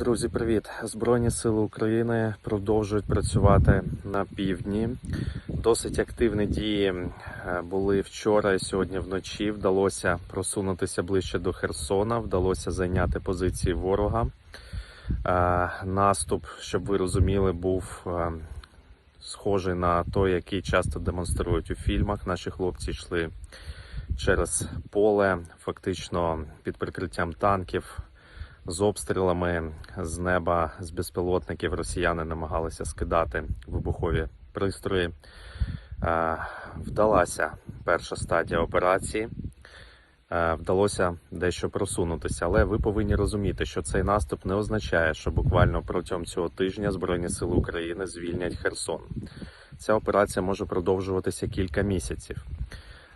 Друзі, привіт! Збройні сили України продовжують працювати на півдні. Досить активні дії е, були вчора і сьогодні вночі. Вдалося просунутися ближче до Херсона, вдалося зайняти позиції ворога. Е, Наступ, щоб ви розуміли, був е, схожий на той, який часто демонструють у фільмах. Наші хлопці йшли через поле, фактично під прикриттям танків з обстрілами з неба з безпілотників росіяни намагалися скидати вибухові пристрої. Е, Вдалася перша стадія операції. Е, Вдалося дещо просунутися, але ви повинні розуміти, що цей наступ не означає, що буквально протягом цього тижня Збройні Сили України звільнять Херсон. Ця операція може продовжуватися кілька місяців.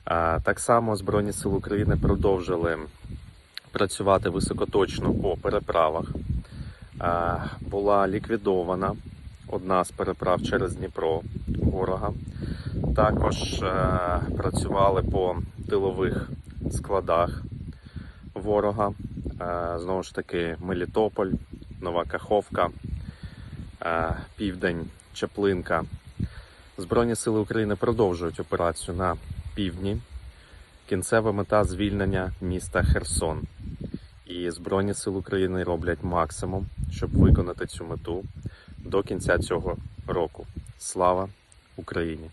Е, Так само Збройні Сили України продовжили працювати високоточно по переправах. Е, Була ліквідована одна з переправ через Дніпро ворога. Також е, працювали по тилових складах ворога. Е, Знову ж таки, Мелітополь, Нова Каховка, Південь, Чаплинка. Збройні сили України продовжують операцію на півдні. Кінцева мета звільнення міста Херсон. І Збройні сили України роблять максимум, щоб виконати цю мету до кінця цього року. Слава Україні!